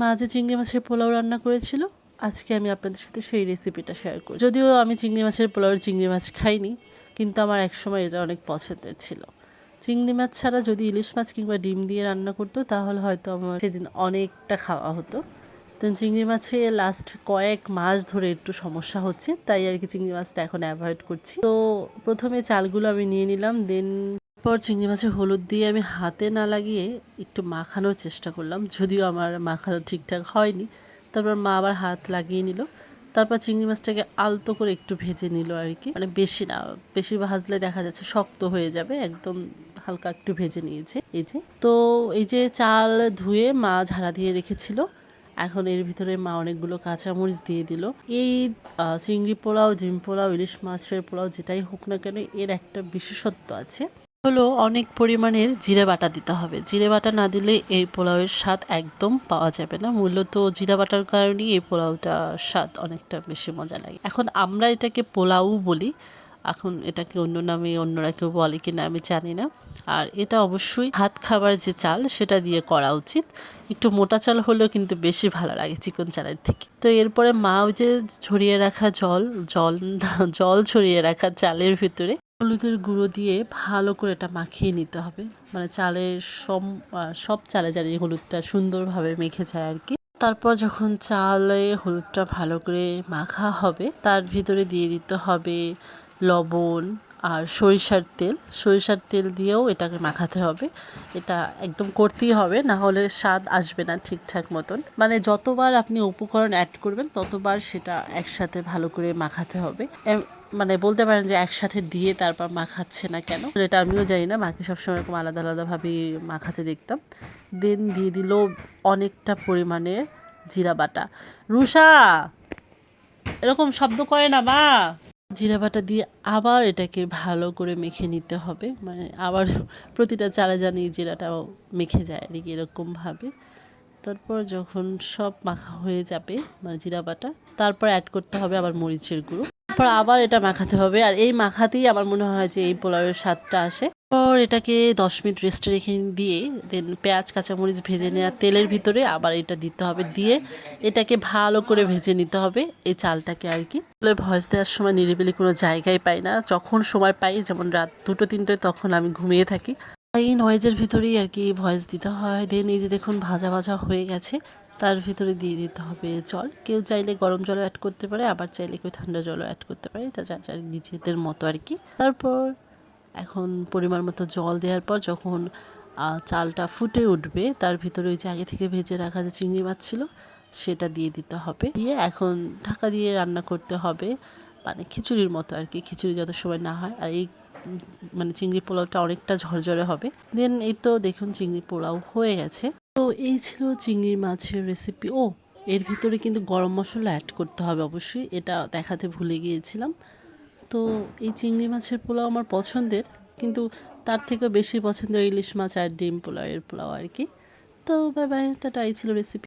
মা যে চিংড়ি মাছের পোলাও রান্না করেছিল, আজকে আমি আপনাদের সাথে সেই রেসিপিটা শেয়ার করি যদিও আমি চিংড়ি মাছের পোলাওয়ের চিংড়ি মাছ খাইনি, কিন্তু আমার একসময় এটা অনেক পছন্দের ছিল। চিংড়ি মাছ ছাড়া যদি ইলিশ মাছ কিংবা ডিম দিয়ে রান্না করতো, তাহলে হয়তো আমার সেদিন অনেকটা খাওয়া হতো। তো চিংড়ি মাছে লাস্ট কয়েক মাস ধরে একটু সমস্যা হচ্ছে, তাই আর কি চিংড়ি মাছটা এখন অ্যাভয়েড করছি। তো প্রথমে চালগুলো আমি নিয়ে নিলাম দেন পর চিংড়ি মাছে হলুদ দিয়ে আমি হাতে না লাগিয়ে একটু মাখানোর চেষ্টা করলাম। যদিও আমার মাখানো ঠিকঠাক হয়নি। তারপর মা আবার হাত লাগিয়ে নিল। তারপর চিংড়ি মাছটাকে আলতো করে একটু ভেজে নিল আর কি। মানে বেশি না, বেশি ভাজলে দেখা যাচ্ছে শক্ত হয়ে যাবে। একদম হালকা একটু ভেজে নিয়েছে। এই যে, তো এই যে চাল ধুয়ে মা ঝাড়া দিয়ে রেখেছিল। এখন এর ভিতরে মা অনেকগুলো কাঁচামরিচ দিয়ে দিল। এই চিংড়ি পোলাও, ডিম পোলাও, ইলিশ মাছের পোলাও যেটাই হোক না কেন এর একটা বিশেষত্ব আছে। হলো অনেক পরিমাণের জিরে বাটা দিতে হবে। জিরে বাটা না দিলে এই পোলাওয়ের স্বাদ একদম পাওয়া যাবে না। মূলত জিরা বাটার কারণেই এই পোলাওটা স্বাদ অনেকটা বেশি মজা লাগে। এখন আমরা এটাকে পোলাও বলি। এখন এটাকে অন্য নামে অন্যরা কেউ বলে কিনা আমি জানি না। আর এটা অবশ্যই ভাত খাবার যে চাল, সেটা দিয়ে করা উচিত। একটু মোটা চাল হলেও কিন্তু বেশি ভালো লাগে চিকন চালের থেকে। তো এরপরে মা ওই যে ছড়িয়ে রাখা জল জল জল ছড়িয়ে রাখা চালের ভিতরে হলুদের গুঁড়ো দিয়ে ভালো করে এটা মাখিয়ে নিতে হবে। মানে চালের সব সব চালে জানি হলুদটা সুন্দরভাবে মেখে যায় আর কি। তারপর যখন চালে হলুদটা ভালো করে মাখা হবে, তার ভিতরে দিয়ে দিতে হবে লবণ আর সরিষার তেল। সরিষার তেল দিয়েও এটাকে মাখাতে হবে। এটা একদম করতেই হবে, না হলে স্বাদ আসবে না ঠিকঠাক মতন। মানে যতবার আপনি উপকরণ অ্যাড করবেন, ততবার সেটা একসাথে ভালো করে মাখাতে হবে। মানে বলতে পারেন যে একসাথে দিয়ে তারপর মাখাচ্ছে না কেন? এটা আমিও জানি না, মাকে সবসময় এরকম আলাদা আলাদাভাবে মাখাতে দেখতাম। দেন দিয়ে দিল অনেকটা পরিমাণে জিরা বাটা। রুষা এরকম শব্দ করে না, মা! জিরা বাটা দিয়ে আবার এটাকে ভালো করে মেখে নিতে হবে। মানে আবার প্রতিটা চালে জানি জিরাটাও মেখে যায় আর কি এরকমভাবে। তারপর যখন সব মাখা হয়ে যাবে মানে জিরা বাটা, তারপর অ্যাড করতে হবে আবার মরিচের গুঁড়ো। তারপর আবার এটা মাখাতে হবে। আর এই মাখাতেই আমার মনে হয় যে এই পোলাওয়ের স্বাদটা আসে। পর এটাকে দশ মিনিট রেস্টে রেখে দিয়ে দেন পেঁয়াজ, কাঁচামরিচ ভেজে নেওয়া তেলের ভিতরে আবার এটা দিতে হবে। দিয়ে এটাকে ভালো করে ভেজে নিতে হবে এই চালটাকে আর কি। ভয়েস দেওয়ার সময় নিরিবিলি কোনো জায়গায় পাই না। যখন সময় পাই, যেমন রাত দুটো, তিনটে, তখন আমি ঘুমিয়ে থাকি। এই নয়েজের ভিতরেই আর কি ভয়েস দিতে হয়। দেন এই যে দেখুন, ভাজা ভাজা হয়ে গেছে। তার ভিতরে দিয়ে দিতে হবে জল। কেউ চাইলে গরম জলও অ্যাড করতে পারে, আবার চাইলে কেউ ঠান্ডা জলও অ্যাড করতে পারে। এটা যার যার নিজেদের মতো আর কি। তারপর এখন পরিমাণ মতো জল দেওয়ার পর যখন চালটা ফুটে উঠবে, তার ভিতরে ওই যে আগে থেকে ভেজে রাখা যে চিংড়ি মাছ ছিল, সেটা দিয়ে দিতে হবে। দিয়ে এখন ঢাকা দিয়ে রান্না করতে হবে মানে খিচুড়ির মতো আর কি। খিচুড়ি যত সময় না হয়। আর এই মানে চিংড়ি পোলাওটা অনেকটা ঝরঝরে হবে। দেন এই তো দেখুন চিংড়ি পোলাও হয়ে গেছে। তো এই ছিল চিংড়ি মাছের রেসিপি ও, এর ভিতরে কিন্তু গরম মশলা অ্যাড করতে হবে অবশ্যই, এটা দেখাতে ভুলে গিয়েছিলাম। তো এই চিংড়ি মাছের পোলাও আমার পছন্দের, কিন্তু তার থেকেও বেশি পছন্দ ইলিশ মাছ আর ডিম পোলাও এর পোলাও আর কি। তো বাই বাই টাটা, এই ছিল রেসিপি